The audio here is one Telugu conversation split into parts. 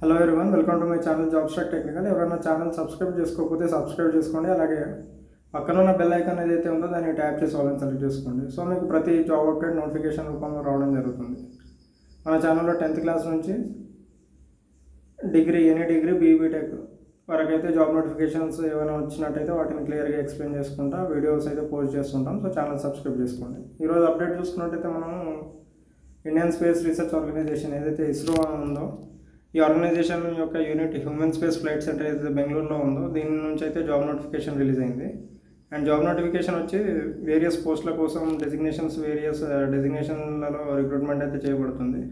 Hello everyone welcome to my channel job stack technical ఎవరైనా ఛానల్ సబ్స్క్రైబ్ చేసుకోకపోతే సబ్స్క్రైబ్ చేసుకోండి. అలాగే పక్కన ఉన్న బెల్ ఐకాన్ ఏదైతే ఉందో దాన్ని ట్యాప్ చేసి వాళ్ళని సెలెక్ట్ చేసుకోండి. సో మీకు ప్రతి జాబ్ అప్డేట్ నోటిఫికేషన్ రూపంలో రావడం జరుగుతుంది. మన ఛానల్లో టెన్త్ క్లాస్ నుంచి degree any degree BE BTech వరకైతే జాబ్ నోటిఫికేషన్స్ ఏమైనా వచ్చినట్టయితే వాటిని క్లియర్గా ఎక్స్ప్లెయిన్ చేసుకుంటా వీడియోస్ అయితే పోస్ట్ చేస్తుంటాం. సో ఛానల్ సబ్స్క్రైబ్ చేసుకోండి. ఈరోజు అప్డేట్ చూసుకున్నట్టయితే మనం ఇండియన్ స్పేస్ రీసెర్చ్ ఆర్గనైజేషన్ ఏదైతే ఇస్రో ఉందో ఈ ఆర్గనైజేషన్ యొక్క unit human space flight centre ఏదైతే బెంగళూరులో ఉందో దీని నుంచి అయితే జాబ్ నోటిఫికేషన్ రిలీజ్ అయింది. అండ్ జాబ్ నోటిఫికేషన్ వచ్చి వేరియస్ పోస్టుల కోసం డెసిగ్నేషన్స్ వేరియస్ డెసిగ్నేషన్లలో రిక్రూట్మెంట్ అయితే చేయబడుతుంది.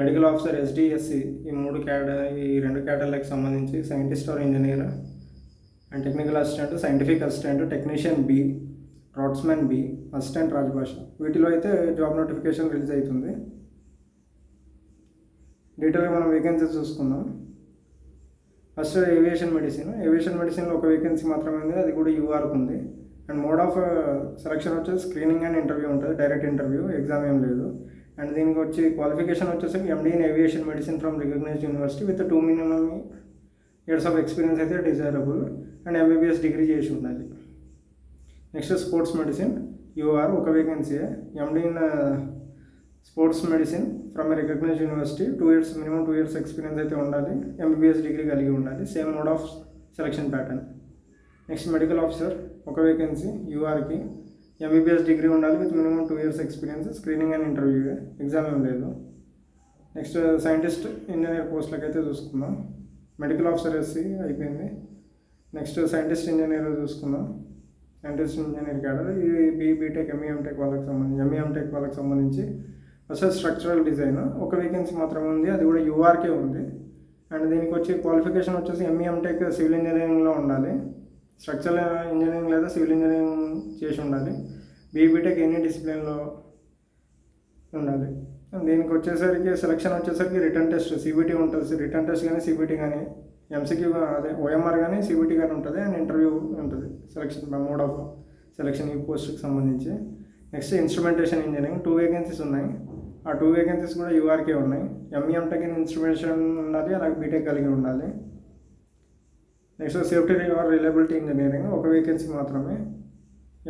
మెడికల్ ఆఫీసర్ ఎస్డిఎస్సి ఈ మూడు క్యాడ ఈ రెండు క్యాటర్లకు సంబంధించి scientist or engineer and technical assistant scientific assistant technician B draughtsmen B assistant Rajbhasha. వీటిలో అయితే జాబ్ నోటిఫికేషన్ రిలీజ్ అవుతుంది. డీటెయిల్గా మనం వేకెన్సీ చూసుకుందాం. ఫస్ట్ ఏవియేషన్ మెడిసిన్ ఏవియేషన్ మెడిసిన్లో ఒక వేకెన్సీ మాత్రమే ఉంది. అది కూడా యూఆర్కి ఉంది. అండ్ మోడ్ ఆఫ్ సెలక్షన్ వచ్చేసి స్క్రీనింగ్ అండ్ ఇంటర్వ్యూ ఉంటుంది. డైరెక్ట్ ఇంటర్వ్యూ ఎగ్జామ్ ఏం లేదు. అండ్ దీనికి వచ్చి క్వాలిఫికేషన్ వచ్చేసి MD in aviation medicine from recognised university with two minimum years of experience అయితే డిజైరబుల్ అండ్ ఎంబీబీఎస్ డిగ్రీ చేసి ఉండాలి. నెక్స్ట్ స్పోర్ట్స్ మెడిసిన్ యూఆర్ ఒక vacancy MD in sports medicine from a recognise university. Two years minimum two years experience అయితే ఉండాలి. ఎంబీబీఎస్ డిగ్రీ కలిగి ఉండాలి. Same mode of selection pattern next medical officer ఒక వేకెన్సీ యూఆర్కి ఎంబీబీఎస్ డిగ్రీ ఉండాలి. With minimum two years experience screening and interview exam ఏం లేదు. నెక్స్ట్ సైంటిస్ట్ ఇంజనీర్ పోస్టులకు అయితే చూసుకుందాం. మెడికల్ ఆఫీసర్ ఎస్సీ అయిపోయింది. నెక్స్ట్ సైంటిస్ట్ ఇంజనీర్ చూసుకుందాం. సైంటిస్ట్ ఇంజనీర్ క్యాడర్ ఈ బీబీటెక్ ఎంఈఎంటెక్ వాళ్ళకి సంబంధించి ఎంఈఎంటెక్ వాళ్ళకి సంబంధించి అసలు స్ట్రక్చరల్ డిజైన్ ఒక వేకెన్సీ మాత్రమే ఉంది అది కూడా యూఆర్కే ఉంది. అండ్ దీనికి వచ్చి క్వాలిఫికేషన్ వచ్చేసి ఎంఈ ఎంటెక్ సివిల్ ఇంజనీరింగ్లో ఉండాలి. స్ట్రక్చరల్ ఇంజనీరింగ్ లేదా సివిల్ ఇంజనీరింగ్ చేసి ఉండాలి. బీబీటెక్ ఎనీ డిసిప్లిన్లో ఉండాలి. దీనికి వచ్చేసరికి సెలక్షన్ వచ్చేసరికి రిటర్న్ టెస్ట్ సిబిటీ ఉంటుంది. రిటర్న్ టెస్ట్ కానీ సిబిటీ కానీ ఎంసీక్యూ అదే ఓఎంఆర్ కానీ సిబిటీ కానీ ఉంటుంది. అండ్ ఇంటర్వ్యూ ఉంటుంది. సెలక్షన్ మోడ్ ఆఫ్ సెలక్షన్ ఈ పోస్ట్కి సంబంధించి. Next instrumentation engineering two vacancies ఉన్నాయి. ఆ టూ వేకెన్సీస్ కూడా యూఆర్కే ఉన్నాయి. ME M tech in instrumentation ఉండాలి అలాగే బీటెక్ కలిగి ఉండాలి. Next safety or reliability engineering ఒక వేకెన్సీ మాత్రమే.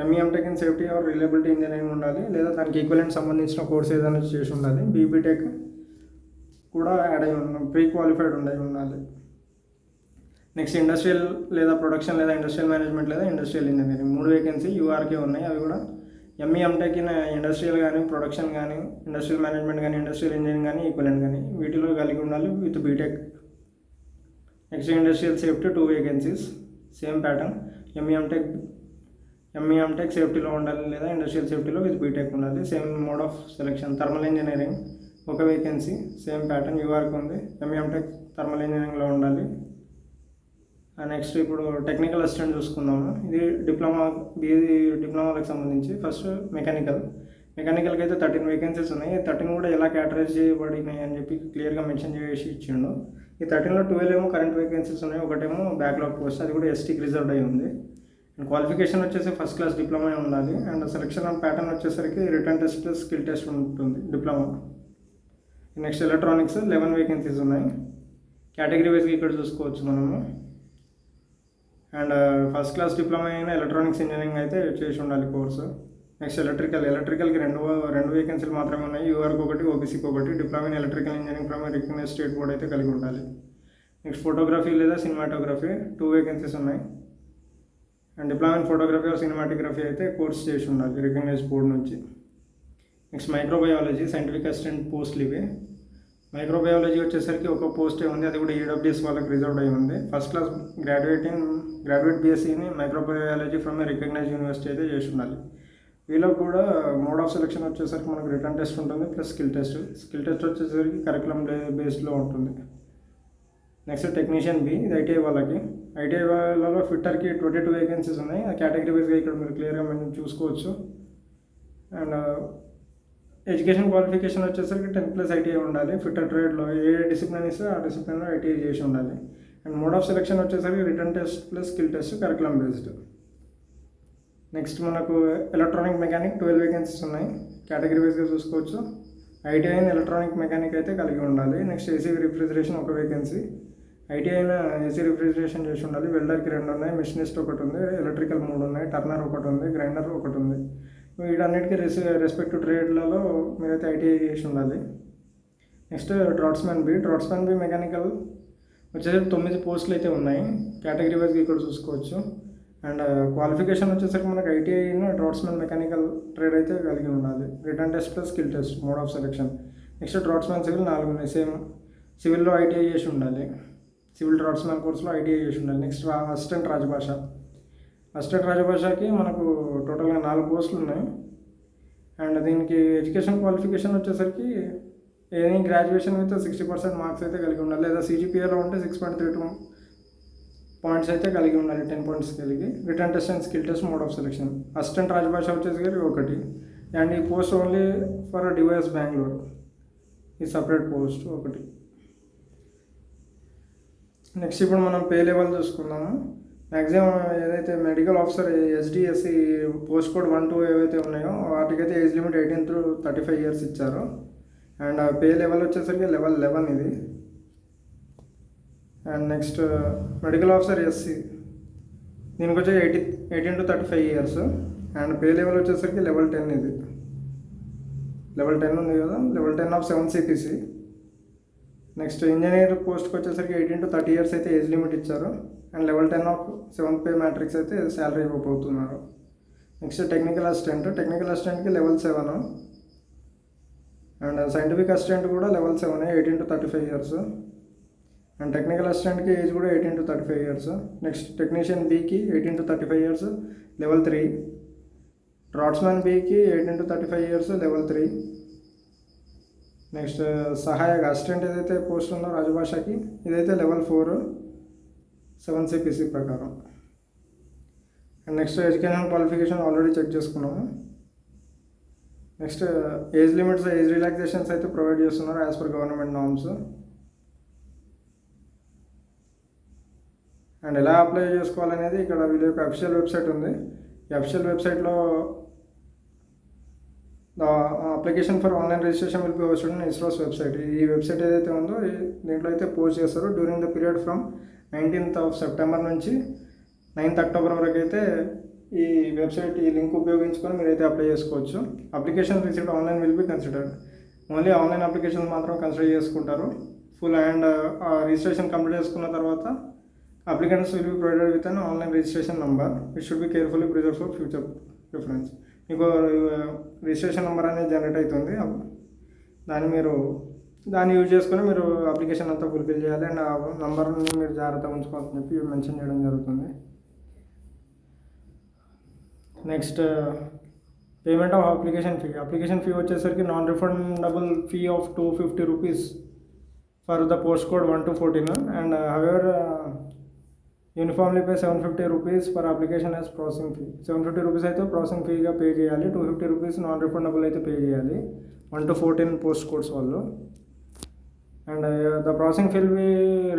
ME MTech in safety or reliability engineering ఉండాలి. లేదా దానికి ఈక్వలెంట్ సంబంధించిన కోర్స్ ఏదైనా చేసి ఉండాలి. బీబీటెక్ కూడా యాడ్ అయి ఉన్నాం ప్రీ క్వాలిఫైడ్ ఉండే ఉండాలి. నెక్స్ట్ ఇండస్ట్రియల్ లేదా ప్రొడక్షన్ లేదా ఇండస్ట్రియల్ మేనేజ్మెంట్ లేదా ఇండస్ట్రియల్ ఇంజనీరింగ్ మూడు వేకెన్సీ యూఆర్కే ఉన్నాయి. అవి కూడా ఎంఈ ఎంటెక్ ఇన్ ఇండస్ట్రియల్ కానీ ప్రొడక్షన్ కానీ ఇండస్ట్రియల్ మేనేజ్మెంట్ కానీ ఇండస్ట్రియల్ ఇంజనీరింగ్ కానీ ఈక్వలెంట్ కానీ వీటిలో కలిగి ఉండాలి with BTech next industrial safety two vacancies same pattern ME MTech ME MTech సేఫ్టీలో ఉండాలి లేదా ఇండస్ట్రియల్ సేఫ్టీలో విత్ బీటెక్ ఉండాలి. Same mode of selection thermal engineering ఒక వేకెన్సీ సేమ్ ప్యాటర్న్ యూఆర్కి ఉంది. ఎంఈ ఎంటెక్ థర్మల్ ఇంజనీరింగ్లో ఉండాలి. నెక్స్ట్ ఇప్పుడు టెక్నికల్ అసిస్టెంట్ చూసుకుందాము. ఇది డిప్లొమా బీఈ డిప్లొమాలకు సంబంధించి ఫస్ట్ మెకానికల్ మెకానికల్కి అయితే థర్టీన్ వేకెన్సీస్ ఉన్నాయి. ఈ థర్టీన్ కూడా ఎలా క్యాటరైజ్ చేయబడినాయి అని చెప్పి క్లియర్గా మెన్షన్ చేసి ఇచ్చిండు. ఈ థర్టీన్లో ట్వెల్వ్ ఏమో కరెంట్ వేకెన్సీస్ ఉన్నాయి. ఒకటేమో బ్యాక్లాగ్ పోస్ట్ అది కూడా ఎస్టీకి రిజర్వ్డ్ అయి ఉంది. అండ్ క్వాలిఫికేషన్ వచ్చేసి ఫస్ట్ క్లాస్ డిప్లొమా ఉండాలి. అండ్ సెలక్షన్ ఆఫ్ ప్యాటర్న్ వచ్చేసరికి రిటర్న్ టెస్ట్ స్కిల్ టెస్ట్ ఉంటుంది diploma next electronics eleven vacancies ఉన్నాయి. కేటగిరీ వైజ్గా ఇక్కడ చూసుకోవచ్చు మనము. అండ్ ఫస్ట్ క్లాస్ డిప్లొమా అయిన ఎలక్ట్రానిక్స్ ఇంజనీరింగ్ అయితే చేసి ఉండాలి కోర్సు నెక్స్ట్ ఎలక్ట్రికల్ ఎలక్ట్రికల్కి రెండు రెండు వేకెన్సీలు మాత్రమే ఉన్నాయి. యూఆర్కి ఒకటి ఓబీసీకి ఒకటి. Diploma in electrical engineering from recognise state board అయితే కలిగి ఉండాలి. నెక్స్ట్ ఫోటోగ్రఫీ లేదా సినిమాటోగ్రఫీ టూ వేకెన్సీస్ ఉన్నాయి. And diploma in photography or cinematography అయితే కోర్స్ చేసి ఉండాలి రికగ్నైజ్ బోర్డ్ నుంచి. నెక్స్ట్ మైక్రోబయాలజీ సైంటిఫిక్ అసిస్టెంట్ పోస్ట్లు ఇవి మైక్రోబయాలజీ వచ్చేసరికి ఒక పోస్టే ఉంది అది కూడా ఈడబ్ల్యూఎస్ వాళ్ళకి రిజర్వ్డ్ అయి ఉంది. First class graduating graduate బీఎస్సీని microbiology from a recognise university అయితే చేసి ఉండాలి వీళ్ళకు కూడా మోడ్ ఆఫ్ సెలెక్షన్ వచ్చేసరికి మనకు రిటర్న్ టెస్ట్ ఉంటుంది plus skill test skill test వచ్చేసరికి కరికులం బేస్డ్లో ఉంటుంది. నెక్స్ట్ టెక్నీషియన్ బి ఇది ఐటీఐ వాళ్ళకి. ఐటీఐ వాళ్ళలో ఫిట్టర్కి ట్వంటీ టూ వేకెన్సీస్ ఉన్నాయి. ఆ కేటగిరీ వైజ్గా ఇక్కడ మీరు క్లియర్గా మనం చూసుకోవచ్చు. అండ్ ఎడ్యుకేషన్ క్వాలిఫికేషన్ వచ్చేసరికి టెన్త్ ప్లస్ ఐటీఐ ఉండాలి. ఫిట్ ట్రేడ్లో ఏ డిసిప్లిన్ ఇస్తే ఆ డిసిప్లిన్లో ఐటీఐ చేసి ఉండాలి. అండ్ మోడ్ ఆఫ్ సెలెక్షన్ వచ్చేసరికి written test plus skill test curriculum based. Next మనకు ఎలక్ట్రానిక్ మెకానిక్ ట్వెల్వ్ వేకెన్సీస్ ఉన్నాయి. కేటగిరీ వైజ్గా చూసుకోవచ్చు. ఐటీఐ ఎలక్ట్రానిక్ మెకానిక్ అయితే కలిగి ఉండాలి. నెక్స్ట్ ఏసీ రిఫ్రిజరేషన్ ఒక వేకెన్సీ. ఐటీఐ ఏసీ రిఫ్రిజరేషన్ చేసి ఉండాలి. వెల్డర్కి రెండు ఉన్నాయి. మిషనిస్ట్ ఒకటి ఉంది. ఎలక్ట్రికల్ మూడు ఉన్నాయి. టర్నర్ ఒకటి ఉంది. గ్రైండర్ ఒకటి ఉంది. వీటన్నిటికీ రెస్ రెస్పెక్ట్ ట్రేడ్లలో మీరైతే ఐటీఐ చేసి ఉండాలి. Next draughtsmen B draughtsmen B mechanical వచ్చేసరికి తొమ్మిది పోస్టులు అయితే ఉన్నాయి. కేటగిరీ వైజ్గా ఇక్కడ చూసుకోవచ్చు. అండ్ క్వాలిఫికేషన్ uh, వచ్చేసరికి మనకి ఐటీఐ డ్రాట్స్మెన్ మెకానికల్ ట్రేడ్ అయితే కలిగి ఉండాలి. Written test plus skill test mode of selection next draughtsmen civil నాలుగు ఉన్నాయి. సేమ్ సివిల్లో ఐటీఐ చేసి ఉండాలి. సివిల్ డ్రాట్స్మెన్ కోర్సులో ఐటీఐ చేసి ఉండాలి. నెక్స్ట్ అసిస్టెంట్ రాజభాష అసిస్టెంట్ రాజభాషకి మనకు టోటల్గా నాలుగు పోస్టులు ఉన్నాయి. అండ్ దీనికి ఎడ్యుకేషన్ క్వాలిఫికేషన్ వచ్చేసరికి ఏదైనా graduation with sixty percent marks అయితే కలిగి ఉండాలి. లేదా సీజీపీఏలో ఉంటే six point three two points అయితే కలిగి ఉండాలి. టెన్ పాయింట్స్ కలిగి. Written test and skill test mode of selection assistant Rajbhasha వచ్చేసరికి ఒకటి. అండ్ ఈ post only for DYS Bengaluru ఈ సపరేట్ పోస్ట్ ఒకటి. నెక్స్ట్ ఇప్పుడు మనం పే లెవెల్ చూసుకుందాము. మ్యాక్సిమం ఏదైతే medical officer SD SC post code one two ఏవైతే ఉన్నాయో వాటికైతే age limit eighteen to thirty five years ఇచ్చారు అండ్ పే లెవెల్ వచ్చేసరికి లెవెల్ లెవెన్ ఇది. And next medical officer SC దీనికి వచ్చి eighty eighteen to thirty five years and pay level వచ్చేసరికి లెవెల్ టెన్ ఇది. లెవెల్ టెన్ ఉంది కదా? Level ten of seven CPC next engineer పోస్ట్కి వచ్చేసరికి ఎయిటీన్ టు థర్టీ ఇయర్స్ అయితే ఏజ్ లిమిట్ ఇచ్చారు. And level ten of seventh pay matrix అయితే శాలరీ ఇవ్వబోతున్నారు. Next technical assistant. Technical అసిస్టెంట్కి level seven. And scientific assistant కూడా level seven eighteen to thirty five years. And technical అసిస్టెంట్కి age కూడా eighteen to thirty five years. Next technician బీకి eighteen to thirty five years level three. Draughtsmen బీకి eighteen to thirty five years level three. Next సహాయక అసిస్టెంట్ ఏదైతే పోస్ట్ ఉందో రాజభాషకి ఇదైతే లెవెల్ ఫోర్. సెవెన్ సిపిసి ప్రకారం. And next education qualification already check చేసుకున్నాము. Next age limits age relaxations అయితే ప్రొవైడ్ చేస్తున్నారు as per government norms and ఎలా అప్లై చేసుకోవాలనేది ఇక్కడ వీళ్ళ యొక్క అఫిషియల్ వెబ్సైట్ ఉంది. ఈ అఫిషియల్ వెబ్సైట్లో application for online registration will be hosted in ISRO's website ఈ వెబ్సైట్ ఏదైతే ఉందో దీంట్లో అయితే పోస్ట్ చేస్తారు. During the period from nineteenth of September నుంచి నైన్త్ అక్టోబర్ వరకు అయితే ఈ వెబ్సైట్ ఈ లింక్ ఉపయోగించుకొని మీరైతే అప్లై చేసుకోవచ్చు. Application received online will be considered. Only online application మాత్రం కన్సిడర్ చేసుకుంటారు. ఫుల్ అండ్ రిజిస్ట్రేషన్ కంప్లీట్ చేసుకున్న తర్వాత applicants will be provided with an online registration number. It should be carefully preserve for future reference మీకు రిజిస్ట్రేషన్ నెంబర్ అనేది జనరేట్ అవుతుంది. దాన్ని మీరు దాన్ని యూజ్ చేసుకొని మీరు అప్లికేషన్ అంతా ఫుల్ఫిల్ చేయాలి అండ్ ఆ నంబర్ని మీరు జాగ్రత్తగా ఉంచుకోవాలని చెప్పి మెన్షన్ చేయడం జరుగుతుంది. Next payment of application fee. Application fee వచ్చేసరికి non refundable fee of two fifty rupees for the post code one to fourteen and however uniformly pay seven fifty rupees for application as processing fee seven fifty rupees అయితే ప్రాసెసింగ్ ఫీగా పే చేయాలి. Two fifty rupees non refundable అయితే పే చేయాలి. One to fourteen post codes వాళ్ళు. And the processing fee'll be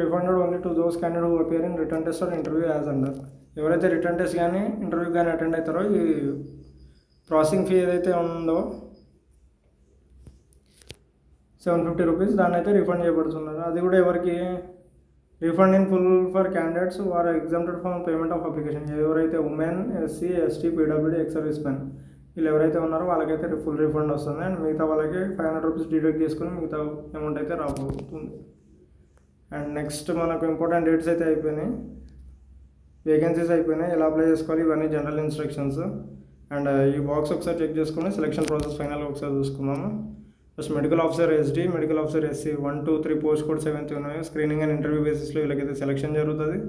refunded only to those candidate who appear in written test or interview as under ఎవరైతే రిటర్న్ టెస్ట్ కానీ ఇంటర్వ్యూ కానీ అటెండ్ అవుతారో ఈ ప్రాసెసింగ్ ఫీ ఏదైతే ఉందో సెవెన్ ఫిఫ్టీ రూపీస్ దాన్ని అయితే రిఫండ్ చేయబడుతున్నారు. అది కూడా ఎవరికి refund in full for candidates వారు exempted from payment of application ఎవరైతే women SC ST PWD ex service men వీళ్ళు ఎవరైతే ఉన్నారో వాళ్ళకైతే ఫుల్ రిఫండ్ వస్తుంది. అండ్ మిగతా వాళ్ళకి ఫైవ్ హండ్రెడ్ రూపీస్ డిడక్ట్ చేసుకుని మిగతా అమౌంట్ అయితే రాబోతుంది. అండ్ నెక్స్ట్ మనకు ఇంపార్టెంట్ డేట్స్ అయితే అయిపోయినాయి. వేకెన్సీస్ అయిపోయినాయి. ఎలా అప్లై చేసుకోవాలి? ఇవన్నీ జనరల్ ఇన్స్ట్రక్షన్స్. అండ్ ఈ బాక్స్ ఒకసారి చెక్ చేసుకుని సెలక్షన్ ప్రాసెస్ ఫైనల్ ఒకసారి చూసుకుందాము. First medical officer SD medical officer SC one two three post code seventh ఉన్నాయి. స్క్రీనింగ్ అండ్ ఇంటర్వ్యూ బేసిస్లో వీళ్ళకైతే సెలక్షన్ జరుగుతుంది.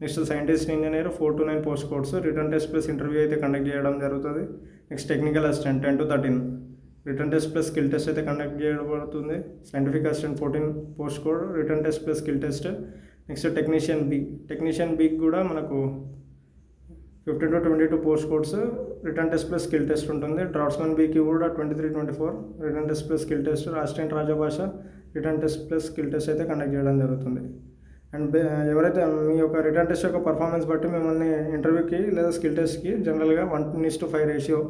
Next scientist engineer four to nine post codes written test plus interview అయితే కండక్ట్ చేయడం జరుగుతుంది. Next technical assistant ten to thirteen written test plus skill test అయితే కండక్ట్ చేయబడుతుంది. Scientific assistant fourteen post code written test plus skill test next technician B technician బికి కూడా మనకు fifteen to twenty two post codes written test plus skill test ఉంటుంది డ్రాట్స్మెన్ బీకి కూడా twenty three twenty four written test plus skill test assistant Rajbhasha written test plus skill test అయితే కండక్ట్ చేయడం జరుగుతుంది. అండ్ ఎవరైతే మీ యొక్క రిటర్న్ టెస్ట్ యొక్క పర్ఫార్మెన్స్ బట్టి మిమ్మల్ని ఇంటర్వ్యూకి లేదా స్కిల్ టెస్ట్కి జనరల్గా one is to five ratio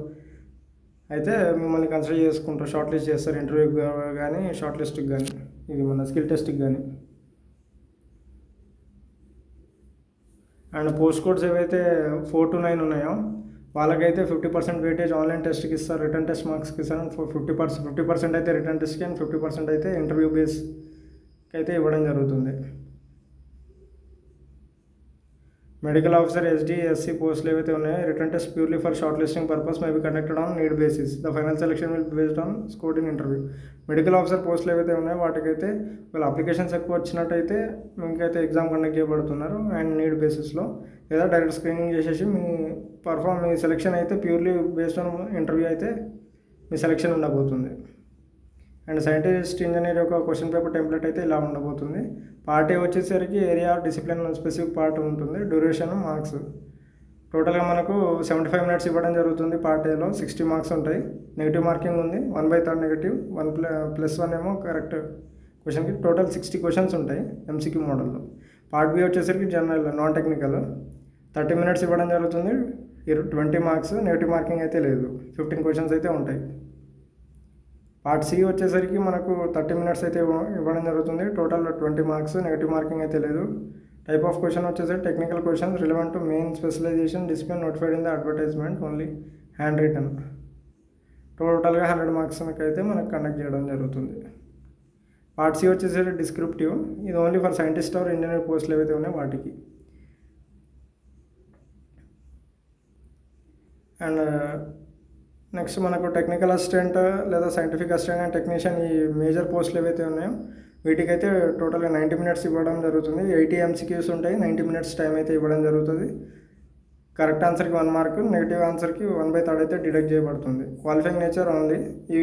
అయితే మిమ్మల్ని కన్సిడర్ చేసుకుంటారు షార్ట్ లిస్ట్ చేస్తారు ఇంటర్వ్యూకి కానీ షార్ట్ లిస్ట్కి కానీ ఇది మన స్కిల్ టెస్ట్కి కానీ అండ్ పోస్ట్ కోడ్స్ ఏవైతే ఫోర్ టు నైన్ ఉన్నాయో వాళ్ళకైతే ఫిఫ్టీ పర్సెంట్ వెయిటేజ్ ఆన్లైన్ టెస్ట్కి ఇస్తారు రిటర్న్ టెస్ట్ మార్క్స్కి ఇస్తారు ఫిఫ్టీ పర్సెంట్ ఫిఫ్టీ పర్సెంట్ అయితే రిటర్న్ టెస్ట్కి అండ్ ఫిఫ్టీ పర్సెంట్ అయితే ఇంటర్వ్యూ బేస్కి అయితే ఇవ్వడం జరుగుతుంది. మెడికల్ ఆఫీసర్ ఎస్డీ ఎస్సీ పోస్టులు ఏవైతే ఉన్నాయో written test purely for shortlisting purpose may be conducted on need basis the final selection will based on scored in interview medical officer పోస్టులు ఏవైతే ఉన్నాయో వాటికైతే వాళ్ళ అప్లికేషన్స్ ఎక్కువ వచ్చినట్టయితే మీకైతే ఎగ్జామ్ కండక్ట్ చేయబడుతున్నారు. అండ్ నీడ్ బేసిస్లో లేదా డైరెక్ట్ స్క్రీనింగ్ చేసేసి మీ పర్ఫామ్ మీ సెలెక్షన్ అయితే ప్యూర్లీ బేస్డ్ ఆన్ ఇంటర్వ్యూ అయితే మీ సెలెక్షన్ ఉండబోతుంది. అండ్ సైంటిస్ట్ ఇంజనీర్ యొక్క క్వశ్చన్ పేపర్ టెంప్లెట్ అయితే ఇలా ఉండబోతుంది. పార్ట్ ఏ వచ్చేసరికి ఏరియా డిసిప్లిన్ స్పెసిఫిక్ పార్ట్ ఉంటుంది. Duration marks. టోటల్గా మనకు సెవెంటీ ఫైవ్ మినిట్స్ ఇవ్వడం జరుగుతుంది పార్ట్ ఏలో సిక్స్టీ మార్క్స్ ఉంటాయి. నెగిటివ్ మార్కింగ్ ఉంది. One by third negative. One plus one ఏమో కరెక్ట్ క్వశ్చన్కి. టోటల్ సిక్స్టీ క్వశ్చన్స్ ఉంటాయి ఎంసీక్యూ మోడల్లో. పార్ట్ బి వచ్చేసరికి general non technical thirty minutes ఇవ్వడం జరుగుతుంది. Twenty marks. నెగిటివ్ మార్కింగ్ అయితే లేదు. ఫిఫ్టీన్ క్వశ్చన్స్ అయితే ఉంటాయి. పార్ట్ సి వచ్చేసరికి మనకు థర్టీ మినిట్స్ అయితే ఇవ్వడం జరుగుతుంది. Total twenty marks negative marking అయితే లేదు. టైప్ ఆఫ్ క్వశ్చన్ వచ్చేసరికి technical questions relevant to main specialization display notified in the advertisement only and written టోటల్గా హండ్రెడ్ మార్క్స్ అయితే మనకు కండక్ట్ చేయడం జరుగుతుంది. పార్ట్ సి వచ్చేసరికి డిస్క్రిప్టివ్ ఇది only for scientist or engineer పోస్టులు ఏవైతే ఉన్నాయో వాటికి. అండ్ నెక్స్ట్ మనకు టెక్నికల్ అసిస్టెంట్ లేదా సైంటిఫిక్ అసిస్టెంట్ అండ్ టెక్నీషియన్ ఈ మేజర్ పోస్టులు ఏవైతే ఉన్నాయో వీటికైతే టోటల్గా నైంటీ మినిట్స్ ఇవ్వడం జరుగుతుంది. ఎయిటీ ఎంసీక్యూస్ ఉంటాయి నైంటీ మినిట్స్ టైం అయితే ఇవ్వడం జరుగుతుంది. కరెక్ట్ ఆన్సర్కి వన్ మార్క్ నెగిటివ్ ఆన్సర్కి వన్ బై థర్డ్ అయితే డిడక్ట్ చేయబడుతుంది. Qualifying nature only. ఈ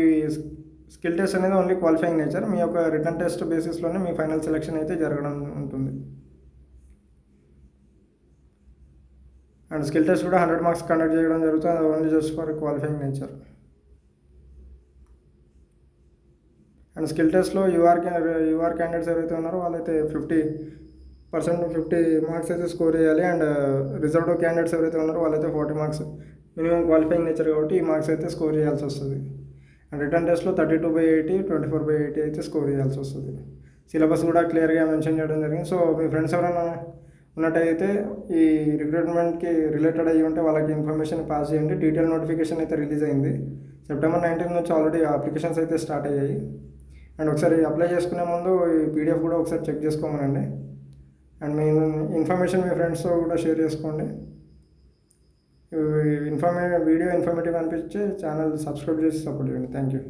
స్కిల్ టెస్ట్ అనేది ఓన్లీ క్వాలిఫైయింగ్ నేచర్. మీ యొక్క రిటర్న్ టెస్ట్ బేసిస్లోనే మీ ఫైనల్ సెలెక్షన్ అయితే జరగడం ఉంటుంది అండ్ స్కిల్ టెస్ట్ కూడా హండ్రెడ్ మార్క్స్ కండక్ట్ చేయడం జరుగుతుంది. అది only just for qualifying nature. And skill టెస్ట్లో యూఆర్ యూఆర్ క్యాండిడేట్స్ ఎవరైతే ఉన్నారో వాళ్ళైతే ఫిఫ్టీ పర్సెంట్ ఫిఫ్టీ మార్క్స్ అయితే స్కోర్ చేయాలి. అండ్ రిజర్వ్డ్ క్యాండిడేట్స్ ఎవరైతే ఉన్నారో వాళ్ళైతే forty marks minimum qualifying nature కాబట్టి ఈ మార్క్స్ అయితే స్కోర్ చేయాల్సి వస్తుంది. అండ్ రిటర్న్ టెస్ట్లో thirty two by eighty twenty four by eighty అయితే స్కోర్ చేయాల్సి వస్తుంది. సిలబస్ కూడా క్లియర్గా మెన్షన్ చేయడం జరిగింది. సో మీ ఫ్రెండ్స్ ఎవరైనా ఉన్నట్టయితే ఈ రిక్రూట్మెంట్కి రిలేటెడ్ అయ్యి ఉంటే వాళ్ళకి ఇన్ఫర్మేషన్ పాస్ చేయండి. డీటెయిల్ నోటిఫికేషన్ అయితే రిలీజ్ అయింది. సెప్టెంబర్ నైన్టీన్ నుంచి ఆల్రెడీ అప్లికేషన్స్ అయితే స్టార్ట్ అయ్యాయి. అండ్ ఒకసారి అప్లై చేసుకునే ముందు ఈ పీడిఎఫ్ కూడా ఒకసారి చెక్ చేసుకోమనండి. అండ్ మీ ఇన్ఫర్మేషన్ మీ ఫ్రెండ్స్తో కూడా షేర్ చేసుకోండి. ఇన్ఫర్మే వీడియో ఇన్ఫర్మేటివ్ అనిపించి ఛానల్ సబ్స్క్రైబ్ చేసి సపోర్ట్ చేయండి. Thank you